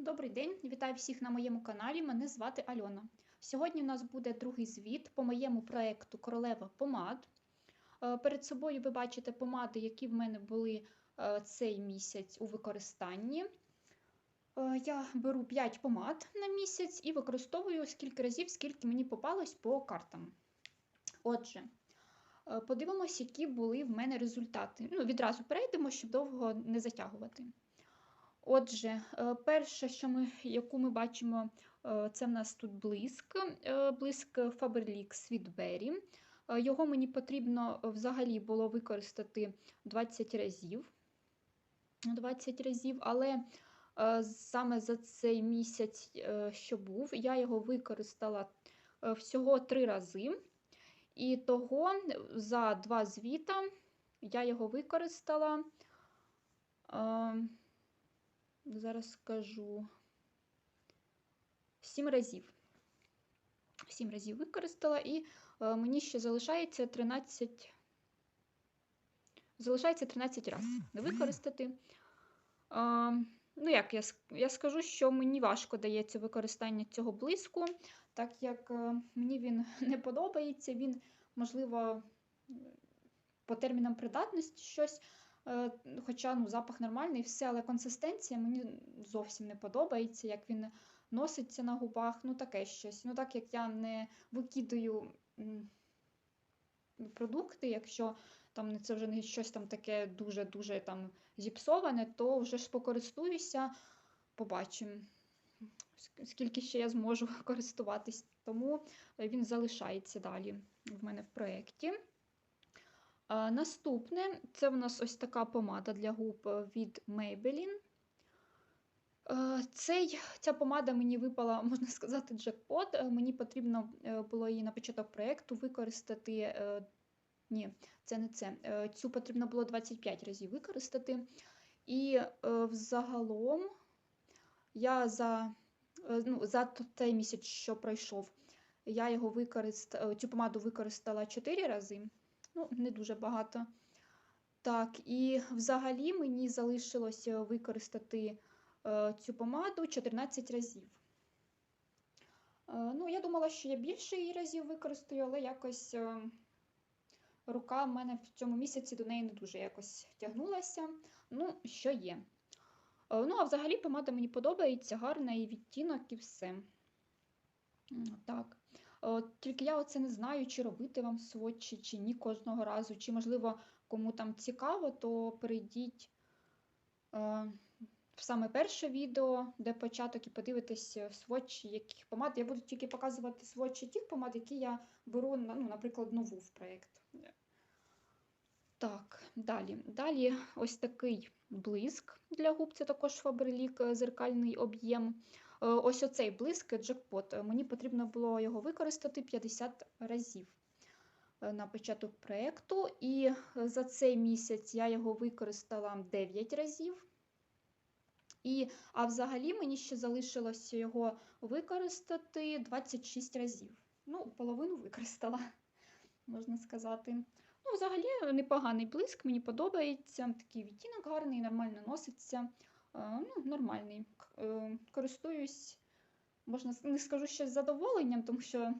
Добрий день, вітаю всіх на моєму каналі. Мене звати Альона. Сьогодні у нас буде другий звіт по моєму проєкту Королева помад. Е, Перед собою ви бачите помади, які в мене були е, цей місяць у використанні. Е, Я беру 5 помад на місяць і використовую скільки разів, скільки мені попалось по картам. Отже, подивимось, які були в мене результати. Ну, відразу перейдемо, щоб довго не затягувати. Отже, е, перше, що ми, яку ми бачимо, е, це в нас тут блиск, е, блиск Faberlic. Е, Його мені потрібно взагалі було використати 20 разів. 20 разів, але саме за цей місяць, що був, я його використала всього 3 рази. І того за два звіта я його використала. Зараз скажу. Сім разів. Сім разів використала, і е, мені ще залишається 13. Залишається 13 разів використати. Е, ну, як я, я скажу, що мені важко дається використання цього блиску, так як е, мені він не подобається. Він, можливо, по термінам придатності щось. Е, Хоча ну, запах нормальний, все, але консистенція мені зовсім не подобається, як він носиться на губах, ну таке щось. Ну, так як я не викидаю продукти, якщо там це вже не щось там таке дуже-дуже там зіпсоване, то вже ж покористуюся, побачимо, скільки ще я зможу користуватись. Тому він залишається далі в мене в проєкті. А, Наступне це в нас ось така помада для губ е, від Maybelline. Е, Цей, ця помада мені випала, можна сказати, джекпот. Е, Мені потрібно е, було її на початок проєкту використати. е, Ні, це не це. Е, Цю потрібно було 25 разів використати. І е, взагалом я за, е, ну, за той місяць, що пройшов, я його використ... цю помаду використала 4 рази ну, не дуже багато. Так, і взагалі мені залишилося використати е, цю помаду 14 разів. Е, ну, я думала, що я більше її разів використаю, але якось е, рука в мене в цьому місяці до неї не дуже якось тягнулася. Ну, що є. Е, ну, а взагалі помада мені подобається, гарна і відтінок, і все. Так. Е, Тільки я оце не знаю, чи робити вам сводчі, чи ні кожного разу. Чи, можливо, кому там цікаво, то перейдіть е, в саме перше відео, де початок, і подивитесь е, сводчі, яких помад. Я буду тільки показувати сводчі тих помад, які я беру, ну, наприклад, нову в проєкт. Так, далі. Далі ось такий блиск для губ, це також Faberlic е, зеркальний об'єм. Е, Ось оцей блиск джекпот. Е, Мені потрібно було його використати 50 разів е, на початок проєкту. І за цей місяць я його використала 9 разів. І, а взагалі мені ще залишилося його використати 26 разів. Ну, половину використала, можна сказати. Ну, взагалі непоганий блиск, мені подобається. Такий відтінок гарний, нормально носиться. Е, Ну, нормальний. Е, Користуюсь, можна не скажу ще з задоволенням, тому що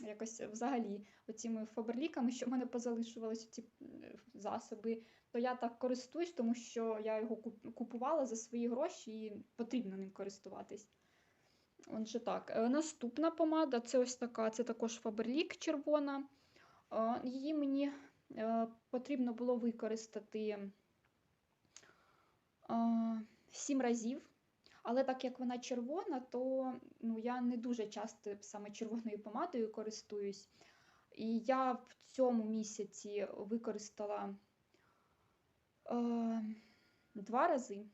якось взагалі оціми фаберліками, що в мене позалишувалися ці е, засоби, то я так користуюсь, тому що я його купувала за свої гроші і потрібно ним користуватись. Отже, так, наступна помада це ось така, це також Faberlic червона. Її мені потрібно було використати 7 разів. Але так як вона червона, то ну, я не дуже часто саме червоною помадою користуюсь. І я в цьому місяці використала е, два рази.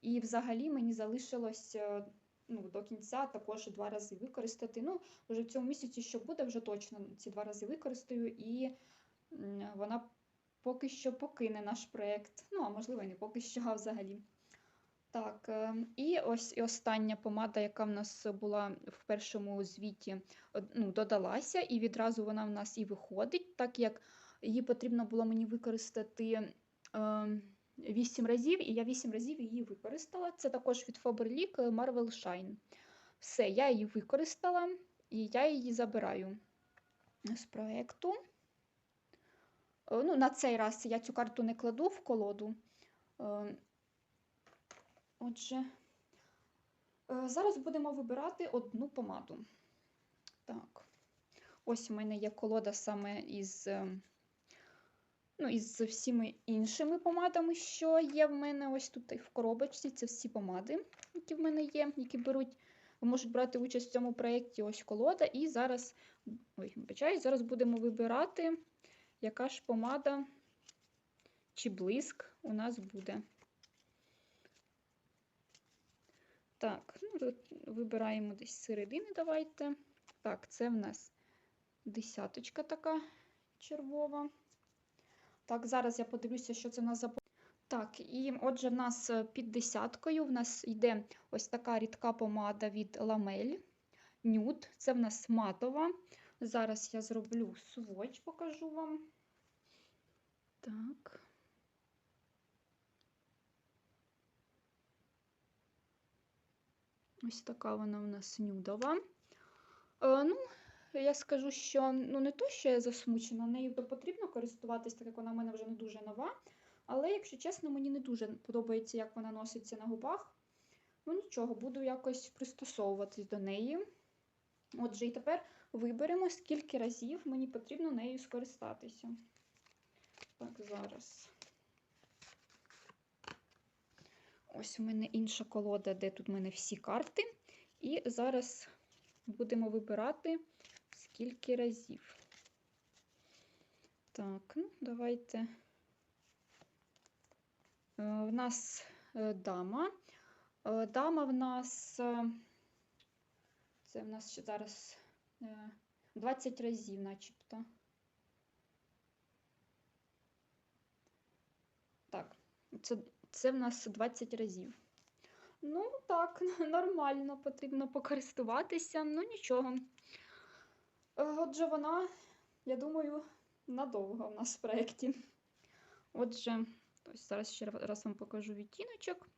І взагалі мені залишилось е, ну, до кінця також два рази використати. Ну, вже в цьому місяці, що буде, вже точно ці два рази використаю, і вона поки що покине наш проєкт. Ну, а можливо, і не поки що, а взагалі. Так, е, і ось і остання помада, яка в нас була в першому звіті, ну, додалася, і відразу вона в нас і виходить, так як її потрібно було мені використати е, 8 разів, і я 8 разів її використала. Це також від Faberlic Marvel Shine. Все, я її використала, і я її забираю з проєкту. Е, Ну, на цей раз я цю карту не кладу в колоду. Отже, е, зараз будемо вибирати одну помаду. Так, ось у мене є колода саме із, е, ну, із всіми іншими помадами, що є в мене ось тут в коробочці. Це всі помади, які в мене є, які беруть, можуть брати участь в цьому проєкті. Ось колода. І зараз, ой, вибачаю, зараз будемо вибирати, яка ж помада чи блиск у нас буде. Так, ну, тут вибираємо десь середини, давайте. Так, це в нас десяточка така червова. Так, зараз я подивлюся, що це в нас за. Так, і отже, в нас е, під десяткою в нас йде ось така рідка помада від Ламель. Нюд. Це в нас матова. Зараз я зроблю сводч, покажу вам. Так. Ось така вона у нас нюдова. Е, ну, я скажу, що ну, не то, що я засмучена, нею то потрібно користуватись, так як вона в мене вже не дуже нова. Але, якщо чесно, мені не дуже подобається, як вона носиться на губах. Ну, нічого, буду якось пристосовуватись до неї. Отже, і тепер виберемо, скільки разів мені потрібно нею скористатися. Так, зараз. Ось у мене інша колода, де тут у мене всі карти. І зараз будемо вибирати скільки разів. Так, ну, давайте. Е, В нас е, дама. Е, Дама в нас, це в нас ще зараз е, 20 разів, начебто. Так, це, це в нас 20 разів. Ну, так, нормально, потрібно покористуватися, ну нічого. Е, Отже, вона, я думаю, надовго в нас в проєкті. Отже, ось зараз ще раз вам покажу відтіночок.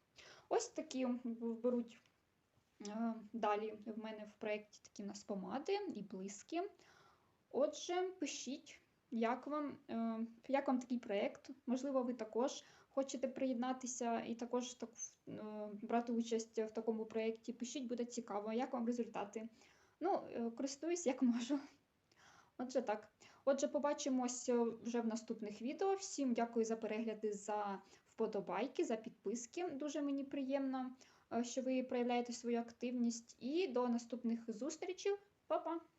Ось такі беруть е, далі в мене в проєкті такі в нас помади і блиски. Отже, пишіть, як вам, е, як вам такий проєкт. Можливо, ви також хочете приєднатися і також так, е, брати участь в такому проєкті. Пишіть, буде цікаво, як вам результати. Ну, е, користуюсь як можу. Отже, так. Отже, побачимось е, вже в наступних відео. Всім дякую за перегляди, за вподобайки, за підписки. Дуже мені приємно, що ви проявляєте свою активність. І до наступних зустрічей. Па-па!